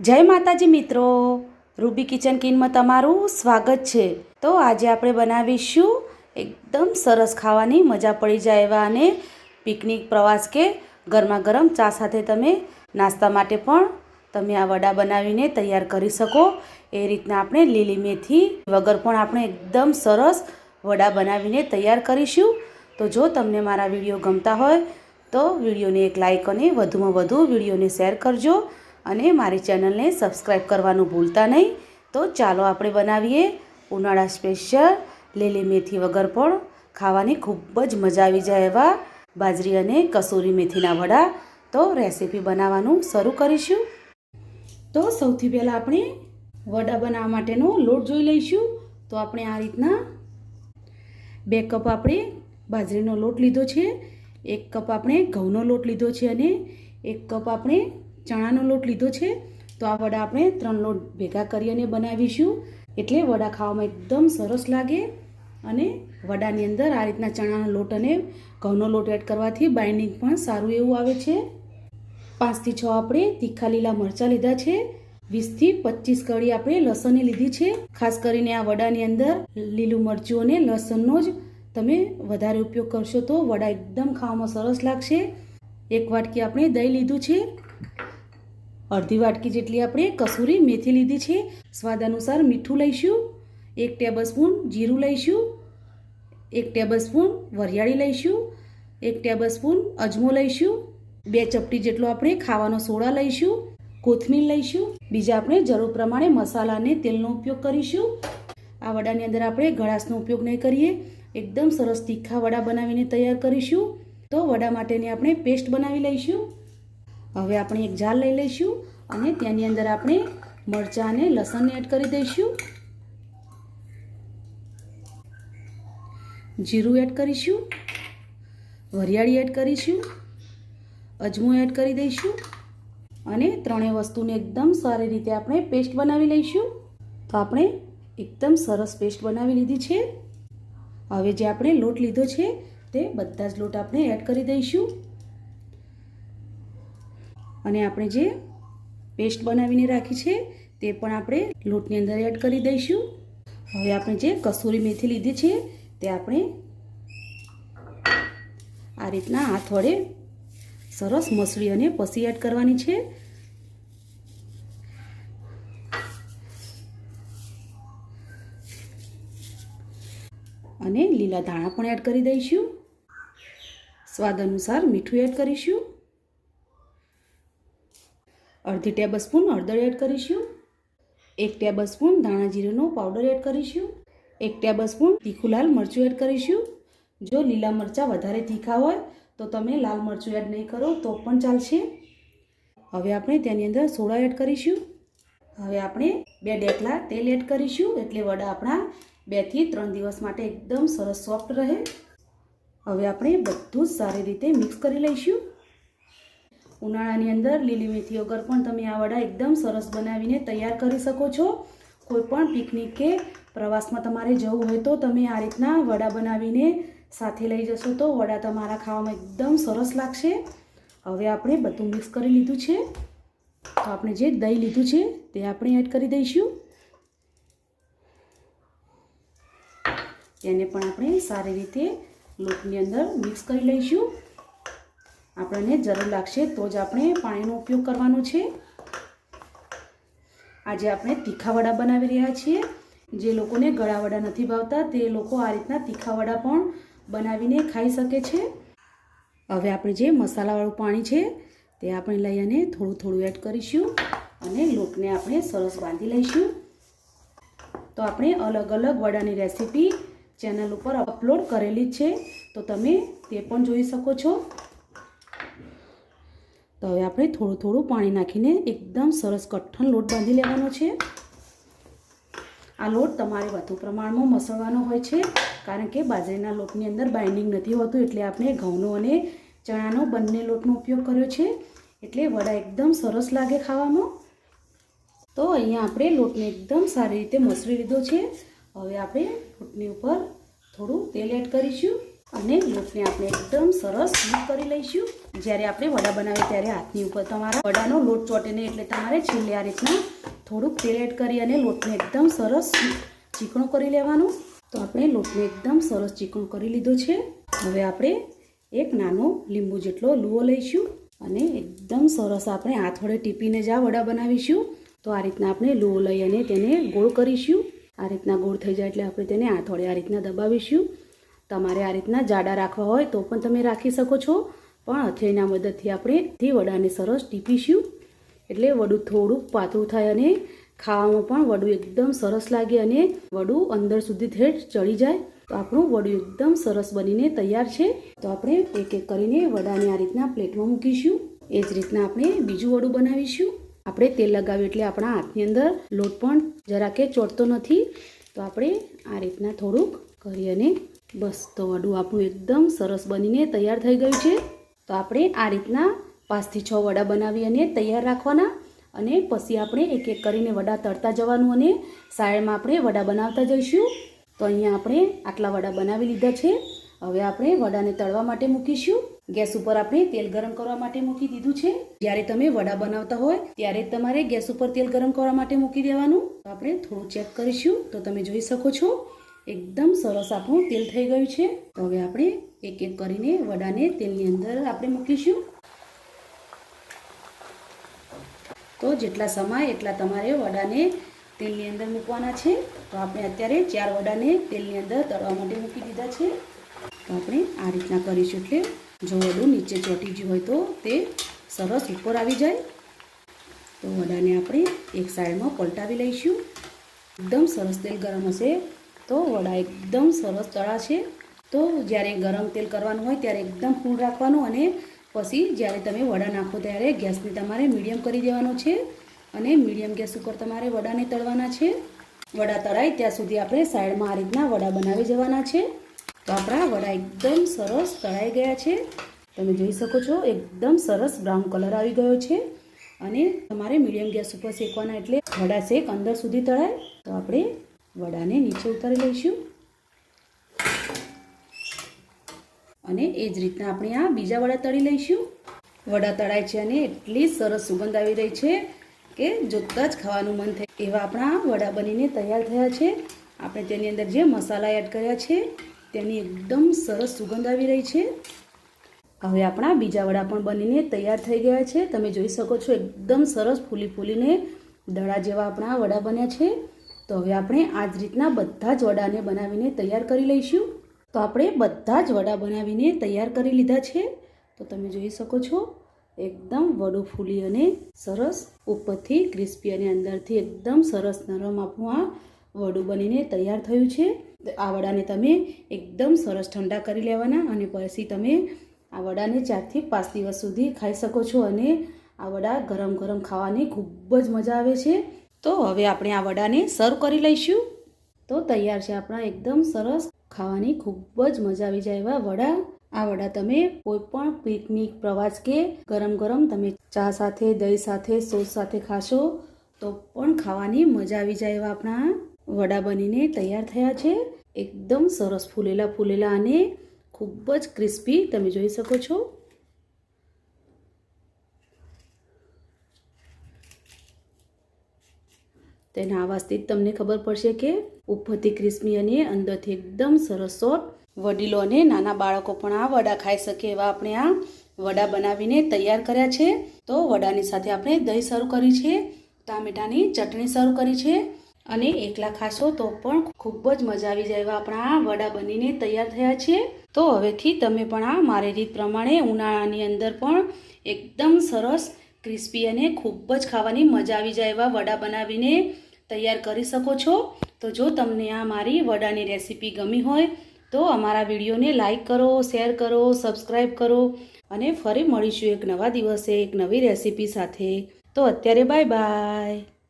જય માતાજી મિત્રો. રૂબી કિચન કિનમાં તમારું સ્વાગત છે. તો આજે આપણે બનાવીશું એકદમ સરસ ખાવાની મજા પડી જાય એવા અને પિકનિક પ્રવાસ કે ગરમા ગરમ ચા સાથે તમે નાસ્તા માટે પણ તમે આ વડા બનાવીને તૈયાર કરી શકો. એ રીતના આપણે લીલી મેથી વગર પણ આપણે એકદમ સરસ વડા બનાવીને તૈયાર કરીશું. તો જો તમને મારા વીડિયો ગમતા હોય તો વિડીયોને એક લાઇક અને વધુમાં વધુ વિડીયોને શેર કરજો. અને મારી ચેનલને સબસ્ક્રાઈબ કરવાનું ભૂલતા નહીં. તો ચાલો આપણે બનાવીએ ઉનાળા સ્પેશિયલ લીલી મેથી વગર પણ ખાવાની ખૂબ જ મજા આવી જાય એવા બાજરી અને કસૂરી મેથીના વડા. તો રેસીપી બનાવવાનું શરૂ કરીશું. તો સૌથી પહેલાં આપણે વડા બનાવવા માટેનો લોટ જોઈ લઈશું. તો આપણે આ રીતના બે કપ આપણે બાજરીનો લોટ લીધો છે. એક કપ આપણે ઘઉંનો લોટ લીધો છે અને એક કપ આપણે ચણાનો લોટ લીધો છે, તો આ વડા આપણે ત્રણ લોટ ભેગા કરી અને બનાવીશું. એટલે વડા ખાવામાં એકદમ સરસ લાગે અને વડાની અંદર આ રીતના ચણાનો લોટ અને ઘઉંનો લોટ એડ કરવાથી બાઇન્ડિંગ પણ સારું એવું આવે છે. પાંચથી છ આપણે તીખા લીલા મરચાં લીધા છે. વીસથી પચીસ કળી આપણે લસણની લીધી છે. ખાસ કરીને આ વડાની અંદર લીલું મરચું અને લસણનો જ તમે વધારે ઉપયોગ કરશો તો વડા એકદમ ખાવામાં સરસ લાગશે. એક વાટકી આપણે દહીં લીધું છે. અડધી વાટકી જેટલી આપણે કસૂરી મેથી લીધી છે. સ્વાદ અનુસાર મીઠું લઈશું, એક ટેબલ સ્પૂન જીરું લઈશું, એક ટેબલ સ્પૂન વરિયાળી લઈશું, એક ટેબલ સ્પૂન અજમો લઈશું, બે ચપટી જેટલો આપણે ખાવાનો સોડા લઈશું, કોથમીર લઈશું, બીજા આપણે જરૂર પ્રમાણે મસાલા અને તેલનો ઉપયોગ કરીશું. આ વડાની અંદર આપણે ગળાશનો ઉપયોગ નહીં કરીએ, એકદમ સરસ તીખા વડા બનાવીને તૈયાર કરીશું. તો વડા માટેની આપણે પેસ્ટ બનાવી લઈશું. હવે આપણે એક જાર લઈ લઈશું અને તેની અંદર આપણે મરચાં અને લસણને એડ કરી દઈશું. જીરું એડ કરીશું. વરિયાળી એડ કરીશું. અજમો એડ કરી દઈશું. અને ત્રણેય વસ્તુને એકદમ સારી રીતે આપણે પેસ્ટ બનાવી લઈશું. તો આપણે એકદમ સરસ પેસ્ટ બનાવી લીધી છે. હવે જે આપણે લોટ લીધો છે તે બધા જ લોટ આપણે એડ કરી દઈશું. અને આપણે જે પેસ્ટ બનાવીને રાખી છે, તે પણ આપણે લોટની અંદર એડ કરી દઈશું. હવે આપણે જે કસૂરી મેથી લીધી છે, તે આપણે આ રીતના હાથ વડે સરસ મસળી અને પસી એડ કરવાની છે. અને લીલા ધાણા પણ એડ કરી દઈશું. સ્વાદ અનુસાર મીઠું એડ કરીશું. અડધી ટેબલ સ્પૂન હળદર એડ કરીશું. એક ટેબલ સ્પૂન ધાણા જીરાનો પાવડર એડ કરીશું. એક ટેબલ સ્પૂન તીખું લાલ મરચું એડ કરીશું. જો લીલા મરચાં વધારે તીખા હોય, તો તમે લાલ મરચું એડ નહીં કરો, તો પણ ચાલશે. હવે આપણે તેની અંદર સોડા એડ કરીશું. હવે આપણે બે ડેકલા તેલ એડ કરીશું, એટલે વડા આપણા બેથી ત્રણ દિવસ માટે એકદમ સરસ સોફ્ટ રહે. હવે આપણે બધું જ સારી રીતે મિક્સ કરી લઈશું. ઉનાળાની અંદર લીલી મેથી વગર પણ તમે આ વડા એકદમ સરસ બનાવીને તૈયાર કરી શકો છો. કોઈ પણ પિકનિક કે પ્રવાસમાં તમારે જવું હોય તો તમે આ રીતના વડા બનાવીને સાથે લઈ જશો તો વડા તમારા ખાવામાં એકદમ સરસ લાગશે. હવે આપણે બધું મિક્સ કરી લીધું છે. તો આપણે જે દહીં લીધું છે તે આપણે એડ કરી દઈશું. તેને પણ આપણે સારી રીતે લોટની અંદર મિક્સ કરી લઈશું. આપણને જરૂર લાગશે, તો જ આપણે પાણીનો ઉપયોગ કરવાનો છે. આજે આપણે તીખા વડા બનાવી રહ્યા છીએ. જે લોકોને ગળા વડા નથી ભાવતા, તે લોકો આ રીતના તીખા વડા પણ બનાવીને ખાઈ શકે છે. હવે આપણે જે મસાલાવાળું પાણી છે, તે આપણે લઈ અને થોડું થોડું એડ કરીશું અને લોટને આપણે સરસ બાંધી લઈશું. તો આપણે અલગ અલગ વડાની રેસીપી ચેનલ ઉપર અપલોડ કરેલી છે. તો તમે તે પણ જોઈ શકો છો. તો હવે આપણે થોડું થોડું પાણી નાખીને એકદમ સરસ કઠણ લોટ બાંધી લેવાનો છે. આ લોટ તમારે વધુ પ્રમાણમાં મસળવાનો હોય છે, કારણ કે બાજરીના લોટની અંદર બાઇન્ડિંગ નથી હોતું એટલે આપણે ઘઉંનો અને ચણાનો બંને લોટનો ઉપયોગ કર્યો છે, એટલે વડા એકદમ સરસ લાગે ખાવામાં તો અહીંયા આપણે લોટને એકદમ સારી રીતે મસળી લીધો છે. હવે આપણે લોટની ઉપર થોડું તેલ એડ કરીશું. અને લોટને આપણે એકદમ સરસ મિક્સ કરી લઈશું. જ્યારે આપણે વડા બનાવીએ ત્યારે હાથની ઉપર તમારા વડાનો લોટ ચોટે નહીં એટલે તમારે છેલ્લે આ રીતના થોડુંક તેલ એડ કરી અને લોટને એકદમ સરસ ચીકણો કરી લેવાનું. તો આપણે લોટને એકદમ સરસ ચીકણો કરી લીધો છે. હવે આપણે એક નાનો લીંબુ જેટલો લુઓ લઈશું અને એકદમ સરસ આપણે હાથ વડે ટીપીને જ આ વડા બનાવીશું. તો આ રીતના આપણે લુઓ લઈ અને તેને ગોળ કરીશું. આ રીતના ગોળ થઈ જાય એટલે આપણે તેને હાથ વડે આ રીતના દબાવીશું. તમારે આ રીતના જાડા રાખવા હોય તો પણ તમે રાખી શકો છો. પણ હથેળીના મદદથી આપણે તે વડાને સરસ ટીપીશું. એટલે વડું થોડુંક પાતળું થાય અને ખાવામાં પણ વડું એકદમ સરસ લાગે અને વડું અંદર સુધી ઠેઠ ચડી જાય. તો આપણું વડું એકદમ સરસ બનીને તૈયાર છે. તો આપણે એક એક કરીને વડાને આ રીતના પ્લેટમાં મૂકીશું. એ જ રીતના આપણે બીજું વડું બનાવીશું. આપણે તેલ લગાવ્યું એટલે આપણા હાથની અંદર લોટ પણ જરાકે ચોટતો નથી. તો આપણે આ રીતના થોડુંક કરી અને બસ, તો વડું આપણું એકદમ સરસ બનીને તૈયાર થઈ ગયું છે. તો આપણે આ રીતના પાંચથી છ વડા બનાવી અને તૈયાર રાખવાના અને પછી આપણે એક એક કરીને વડા તળતા જવાનું અને સાઈડમાં આપણે વડા બનાવતા જઈશું. તો અહીંયા આપણે આટલા વડા બનાવી લીધા છે. હવે આપણે વડાને તળવા માટે મૂકીશું. ગેસ ઉપર આપણે તેલ ગરમ કરવા માટે મૂકી દીધું છે. જ્યારે તમે વડા બનાવતા હોય ત્યારે તમારે ગેસ ઉપર તેલ ગરમ કરવા માટે મૂકી દેવાનું. આપણે થોડું ચેક કરીશું. તો તમે જોઈ શકો છો. એકદમ સરસ આપણું તેલ થઈ ગયું છે. તો હવે આપણે એક એક કરીને વડાને તેલની અંદર આપણે મૂકીશું. તો જેટલા સમાય એટલા તમારે વડાને તેલની અંદર મૂકવાના છે. તો આપણે અત્યારે ચાર વડાને તેલની અંદર તળવા માટે મૂકી દીધા છે. તો આપણે આ રીતના કરીશું એટલે જો વડું નીચે ચોટી ગયું હોય તો તે સરસ ઉપર આવી જાય. તો વડાને આપણે એક સાઈડમાં પલટાવી લઈશું. એકદમ સરસ તેલ ગરમ હશે. તો વડા એકદમ સરસ તળા છે. તો જ્યારે ગરમ તેલ કરવાનું હોય ત્યારે એકદમ ફૂલ રાખવાનું અને પછી જ્યારે તમે વડા નાખો ત્યારે ગેસને તમારે મીડિયમ કરી દેવાનો છે અને મીડિયમ ગેસ ઉપર તમારે વડાને તળવાના છે. વડા તળાય ત્યાં સુધી આપણે સાઈડમાં આ રીતના વડા બનાવી જવાના છે. તો આપણા વડા એકદમ સરસ તળાઈ ગયા છે. તમે જોઈ શકો છો એકદમ સરસ બ્રાઉન કલર આવી ગયો છે અને તમારે મીડિયમ ગેસ ઉપર શેકવાના એટલે વડા શેક અંદર સુધી તળાય. તો આપણે વડાને નીચે ઉતારી લઈશું. અને એ જ રીતના આપણે આ બીજા વડા તળી લઈશું. વડા તળાય છે અને એટલી સરસ સુગંધ આવી રહી છે કે જોતાં જ ખાવાનું મન થાય. એવા આપણા વડા બનીને તૈયાર થયા છે. આપણે તેની અંદર જે મસાલા એડ કર્યા છે, તેની એકદમ સરસ સુગંધ આવી રહી છે. હવે આપણા બીજા વડા પણ બનીને તૈયાર થઈ ગયા છે. તમે જોઈ શકો છો, એકદમ સરસ ફૂલી ફૂલીને દડા જેવા આપણા વડા બન્યા છે. તો હવે આપણે આ જ રીતના બધા જ વડાને બનાવીને તૈયાર કરી લઈશું. તો આપણે બધા જ વડા બનાવીને તૈયાર કરી લીધા છે. તો તમે જોઈ શકો છો, એકદમ વડું ફૂલી અને સરસ ઉપરથી ક્રિસ્પી અને અંદરથી એકદમ સરસ નરમ આપણું આ વડું બનીને તૈયાર થયું છે. આ વડાને તમે એકદમ સરસ ઠંડા કરી લેવાના અને પછી તમે આ વડાને ચારથી પાંચ દિવસ સુધી ખાઈ શકો છો. અને આ વડા ગરમ ગરમ ખાવાની ખૂબ જ મજા આવે છે. તો હવે આપણે આ વડાને સર્વ કરી લઈશું. તો તૈયાર છે આપણા એકદમ સરસ ખાવાની ખૂબ જ મજા આવી જાય એવા વડા. આ વડા તમે કોઈ પણ પિકનિક, પ્રવાસ કે ગરમ ગરમ તમે ચા સાથે, દહીં સાથે, સોસ સાથે ખાશો તો પણ ખાવાની મજા આવી જાય એવા આપણા વડા બનીને તૈયાર થયા છે. એકદમ સરસ ફૂલેલા ફૂલેલા અને ખૂબ જ ક્રિસ્પી તમે જોઈ શકો છો. તેના અવાજથી જ તમને ખબર પડશે કે ઉપરથી ક્રિસ્મી અને અંદરથી એકદમ સરસ વડીલો અને નાના બાળકો પણ આ વડા ખાઈ શકે એવા આપણે આ વડા બનાવીને તૈયાર કર્યા છે. તો વડાની સાથે આપણે દહીં સર્વ કરી છે, ટામેટાની ચટણી સર્વ કરી છે અને એકલા ખાશો તો પણ ખૂબ જ મજા આવી જાય એવા આપણા આ વડા બનીને તૈયાર થયા છે. તો હવેથી તમે પણ આ મારી રીત પ્રમાણે ઉનાળાની અંદર પણ એકદમ સરસ ક્રિસ્પી અને ખૂબ જ ખાવાની મજા આવી જાય એવા વડા બનાવીને તૈયાર કરી શકો છો. તો જો તમને આ મારી વડાની રેસીપી ગમી હોય, તો અમારા વિડીયોને લાઈક કરો, શેર કરો સબસ્ક્રાઈબ કરો અને ફરી મળીશું એક નવા દિવસે એક નવી રેસીપી સાથે. તો અત્યારે બાય બાય.